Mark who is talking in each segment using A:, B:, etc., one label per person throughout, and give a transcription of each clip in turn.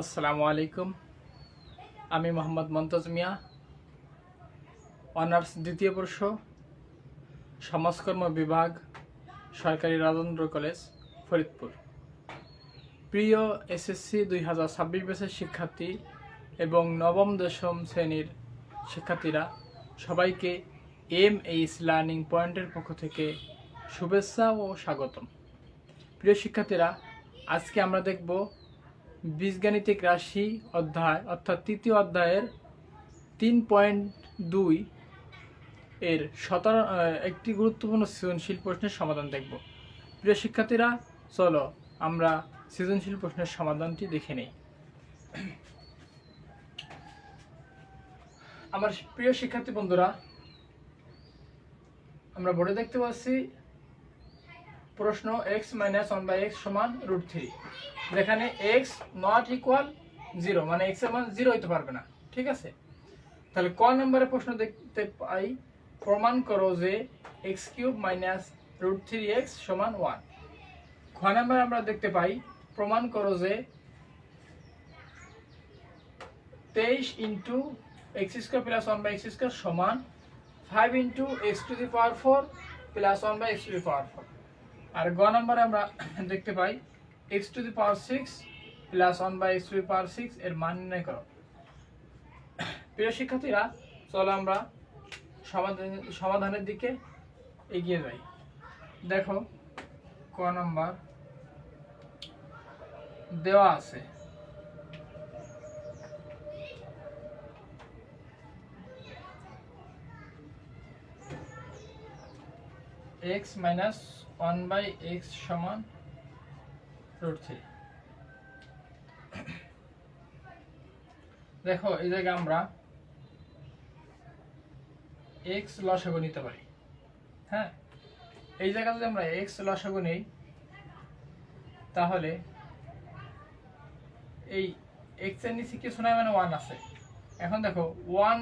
A: আসসালামু আলাইকুম। আমি মোহাম্মদ মন্তজ মিয়া, অনার্স দ্বিতীয় বর্ষ, সমাজকর্ম বিভাগ, সরকারি রাজেন্দ্র কলেজ, ফরিদপুর। প্রিয় এসএসসি দুই হাজার ছাব্বিশ ব্যাচের শিক্ষার্থী এবং নবম দশম শ্রেণির শিক্ষার্থীরা, সবাইকে এম এইচ লার্নিং পয়েন্টের পক্ষ থেকে শুভেচ্ছা ও স্বাগতম। প্রিয় শিক্ষার্থীরা, আজকে আমরা দেখব বীজগাণিতিক রাশি অধ্যায়, অর্থাৎ তৃতীয় অধ্যায়ের তিন পয়েন্ট দুই এর সতেরো একটি গুরুত্বপূর্ণ সৃজনশীল প্রশ্নের সমাধান দেখব। প্রিয় শিক্ষার্থীরা, চলো আমরা সৃজনশীল প্রশ্নের সমাধানটি দেখে নেই। আমার প্রিয় শিক্ষার্থী বন্ধুরা, আমরা বোর্ডে দেখতে পাচ্ছি প্রশ্ন x minus one by x সমান রুট থ্রি যেখানে এক্স নট ইকুয়াল জিরো মানে এক্সের মান জিরো হইতে পারবে না, ঠিক আছে? তাহলে ক নম্বরে প্রশ্ন দেখতে পাই, প্রমাণ করো যে x cube minus root three x সমান ওয়ান খ নম্বরে আমরা দেখতে পাই, প্রমাণ করো যে তেইশ into x square plus one by x square সমান five into x to the power four plus one by x to the power four আর গ নম্বরে আমরা দেখতে পাই x to the power six plus one by x to the power six এর মান নির্ণয় করো। প্রিয় শিক্ষার্থীরা, চলো আমরা সমাধান সমাধানের দিকে এগিয়ে যাই। দেখো, ক নম্বর দেওয়া আছে। X minus one by x সমান রুট থ্রি দেখো, এই জায়গায় আমরা এক্স লসাগু নিতে পারি। হ্যাঁ? এই জায়গায় যদি আমরা এক্স লসাগু নেই, তাহলে এই এক্সের নিচে কিছু নয় মানে ওয়ান আছে। এখন দেখো ওয়ান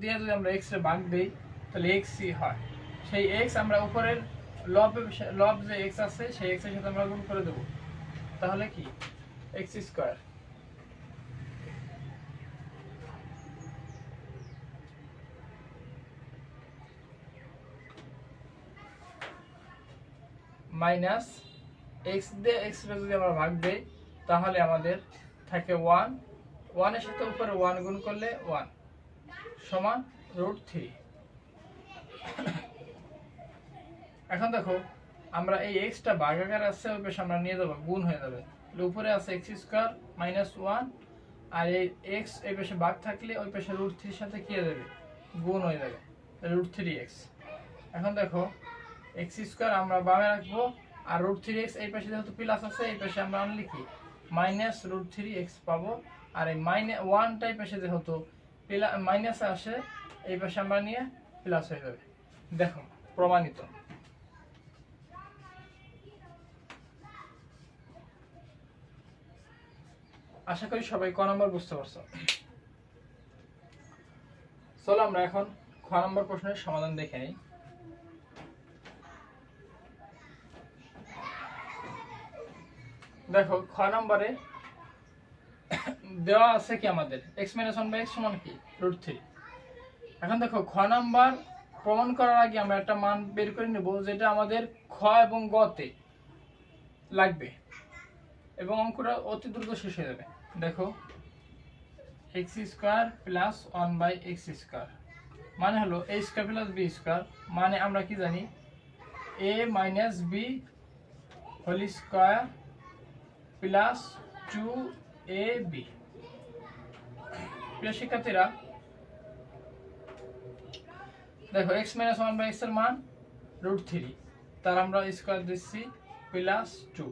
A: দিয়ে যদি আমরা এক্সের ভাগ দিই, তাহলে এক্সই হয়। সেই এক্স আমরা উপরের লব লব যে এক্স আছে, সেই এক্সের সাথে আমরা গুণ করে দেবো। তাহলে কি? এক্স স্কোয়ার মাইনাস এক্স দিয়ে এক্স যদি আমরা ভাগ দেই, তাহলে আমাদের থাকে ওয়ান ওয়ানের সাথে উপরে ওয়ান গুণ করলে ওয়ান সমান রুট থ্রি এখন দেখো, আমরা এই এক্সটা ভাগাকার আছে ওই পাশে আমরা নিয়ে যাব, গুণ হয়ে যাবে। উপরে আছে এক্স স্কোয়ার মাইনাস ওয়ান আর এই এক্স এই পেশে ভাগ থাকলে ওই পাশে রুট থ্রির সাথে কি যাবে? গুণ হয়ে যাবে। রুট থ্রি এক্স এখন দেখো এক্স স্কোয়ার আমরা বামে রাখব, আর রুট থ্রি এক্স এই পাশে যেহেতু প্লাস আছে, এই পাশে আমরা আনলে কি? মাইনাস রুট থ্রি এক্স পাবো, আর এই মাইনাস ওয়ানটাই পাশে যেহেতু মাইনাস আসে, এই পাশে আমরা নিয়ে প্লাস হয়ে যাবে। দেখো, প্রমাণিত। আশা করি সবাই ক নম্বর বুঝতে পারছ। চলো আমরা এখন খ নম্বর প্রশ্নের সমাধান দেখে নিই। দেখো, খ নম্বরে দেওয়া আছে কি আমাদের? X minus one by x সমান কি? রুট থ্রি এখন দেখো, খ নাম্বার প্রমাণ করার আগে আমরা একটা মান বের করে নেব যেটা আমাদের খ এবং গতে লাগবে এবং অঙ্কটা অতি দ্রুত শেষ হয়ে যাবে। দেখো x square plus one by x square মানে হলো a square plus b square মানে আমরা কি জানি? A minus b whole square plus two a b প্রিয় শিক্ষার্থীরা, দেখো এক্স মাইনাস ওয়ান বাই এক্সের মান রুট থ্রি তার আমরা স্কোয়ার দিচ্ছি প্লাস টু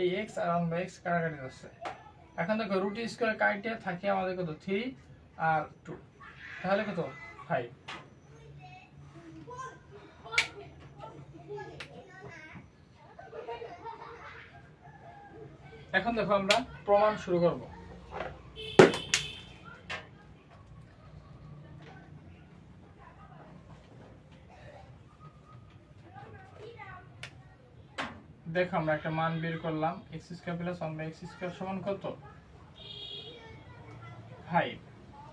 A: এই এক্স আর ওয়ান বাই এক্স কাটাকাটি যাচ্ছে। এখন দেখো রুট স্কোয়ার কাইটে থাকে আমাদের কত? থ্রি আর টু তাহলে কত? ফাইভ এখন দেখো আমরা প্রমাণ শুরু করব। দেখো, আমরা একটা মান বের করলাম x square plus one by x square সমান কত? ফাইভ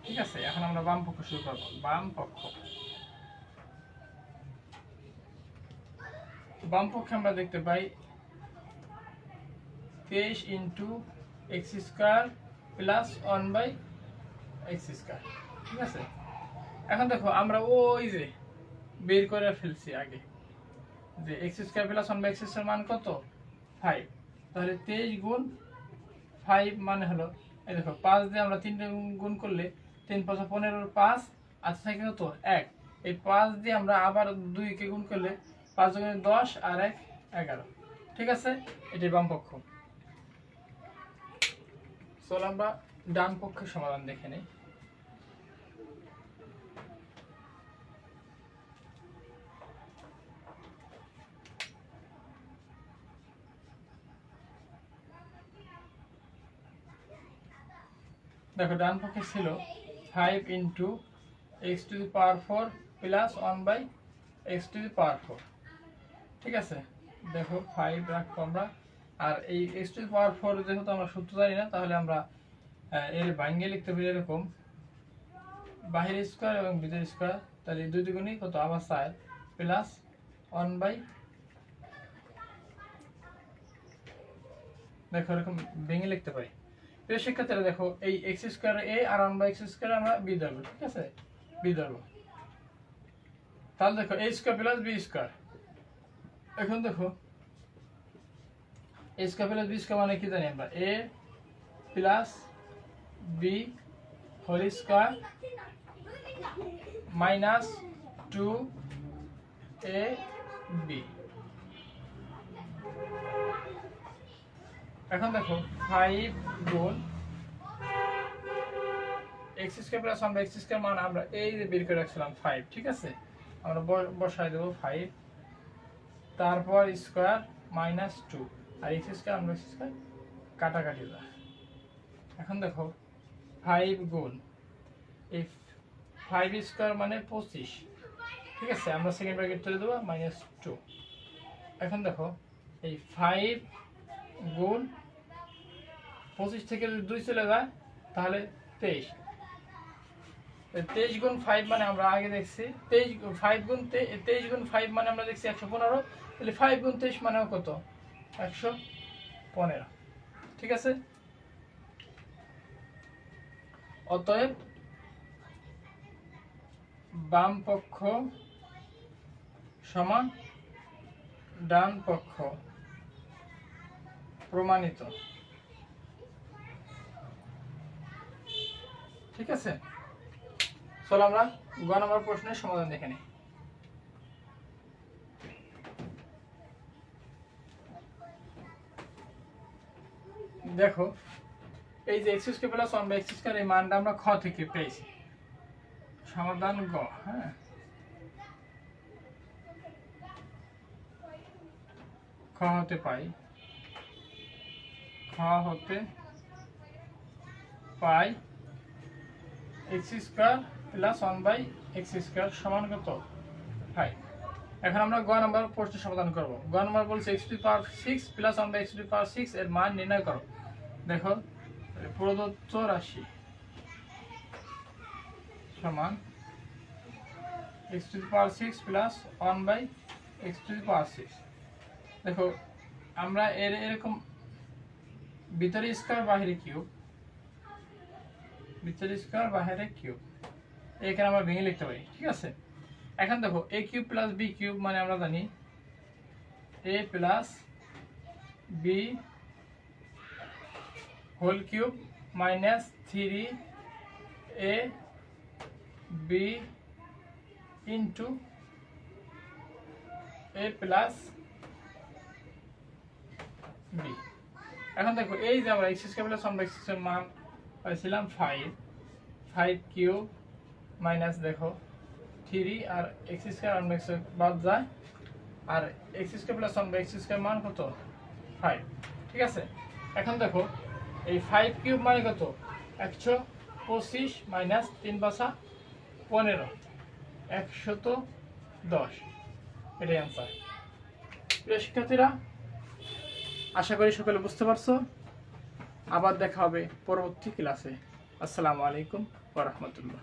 A: ঠিক আছে, এখন আমরা বাম পক্ষ শুরু করব। বাম পক্ষ। বাম পক্ষে আমরা দেখতে পাই তেইশ into x square plus one by x square ঠিক আছে? এখন দেখো, আমরা ওই যে বের করে ফেলছি আগে। যে x square plus one by x square মান কত? ফাইভ তাহলে তেইশ গুণ ফাইভ মানে হলো, এই দেখো, পাঁচ দিয়ে আমরা তিনটে গুণ করলে তিন পাঁচ পনেরোর পাঁচ, আর থাকে কত? এক। এই পাঁচ দিয়ে আমরা আবার দুইকে গুণ করলে পাঁচ গুণে দশ আর এক এগারো। ঠিক আছে? এটি বাম পক্ষ। চলো আমরা ডান পক্ষের সমাধান দেখে নিই। দেখো, ডান পক্ষে ছিল five into x to the power four plus one by x to the power four ঠিক আছে? দেখো ফাইভ রাখব আমরা। আর এই x to the power four যেহেতু আমরা সূত্র জানি না, তাহলে আমরা এর বাইঙ্গে লিখতে পারি এরকম বাহির স্কোয়ার এবং ভিতর স্কোয়ার তাহলে দুই দুগুণই কত? আবার চার প্লাস ওয়ান বাই দেখো, এরকম ভেঙে লিখতে পারি। প্রিয় শিক্ষার্থীরা দেখো, এই এক্স স্কোয়ার এ আর ওয়ান বাই এক্স স্কোয়ার আমরা বি ধরবো, ঠিক আছে? বি ধরবো। তাহলে দেখো a square plus b square এখন দেখো a square plus b square মানে কি জানি আমরা? A plus b whole square minus two a b এখন দেখো ফাইভ গুণ এক্স স্কোয়ার প্লাস আমরা এক্স স্কোয়ার মান আমরা এই যে বের করে রাখছিলাম ফাইভ ঠিক আছে? আমরা বসাই দেবো ফাইভ তারপর স্কোয়ার মাইনাস টু আর এক্স স্কোয়ার আমরা এক্স স্কোয়ার কাটাকাটি যায় এখন দেখো ফাইভ গুণ এই ফাইভ স্কোয়ার মানে পঁচিশ, ঠিক আছে? আমরা সেকেন্ড ব্র্যাকেট তুলে দেবো মাইনাস টু এখন দেখো, এই ফাইভ গুণ পঁচিশ থেকে দুই চলে যায়, তাহলে তেইশ। তেইশ গুণ ফাইভ মানে আমরা আগে দেখছি, তেইশ ফাইভ গুণ তেইশ গুণ ফাইভ মানে আমরা দেখছি একশো পনেরো, তাহলে ফাইভ গুণ তেইশ মানে কত? একশো পনেরো। ঠিক আছে? অতএব বাম পক্ষ সমান ডান পক্ষ। প্রমাণিত। ঠিক আছে? চলো আমরা গ নম্বর প্রশ্নের সমাধান দেখে নিই। দেখো, এই যে x square plus one by x square এই মানটা আমরা খ থেকে পেয়েছি। সমাধান গ হ্যাঁ? খ হতে পাই। খ হতে পাই x square plus one by x square সমান কত? ফাইভ। এখন আমরা গ নম্বর প্রশ্নের সমাধান করব। গ নম্বর বলছে x two power six plus one by x two power six এর মান নির্ণয় করো। দেখো প্রদত্ত রাশি সমান x two power six plus one by x two power six. দেখো, আমরা এর এরকম ভিতরে স্কোয়ার, বাহিরে কিউব। ভিতরে স্কোয়ার, বাহিরে কিউব। এখানে আমরা ভেঙে লিখতে পারি, ঠিক আছে? এখন দেখো a cube plus b cube মানে আমরা জানি a plus b whole cube minus three a b into a plus b এখন দেখো, এই যে আমরা x square plus one by x মান পাইছিলাম ফাইভ ফাইভ কিউ মাইনাস দেখো থ্রি আর এক্স স্কোয়ার বাই এক্স বাদ যায়, আর x square plus one by x square মান কত? ফাইভ ঠিক আছে? এখন দেখো, এই ফাইভ কিউব মানে কত? একশো পঁচিশ মাইনাস তিন বাসা পনেরো, একশত দশ, এটাই অ্যান্সার প্রিয় শিক্ষার্থীরা আশা করি সকলে বুঝতে পারছ। আবার দেখা হবে পরবর্তী ক্লাসে। আসসালামু আলাইকুম ওরহমতুল্লাহ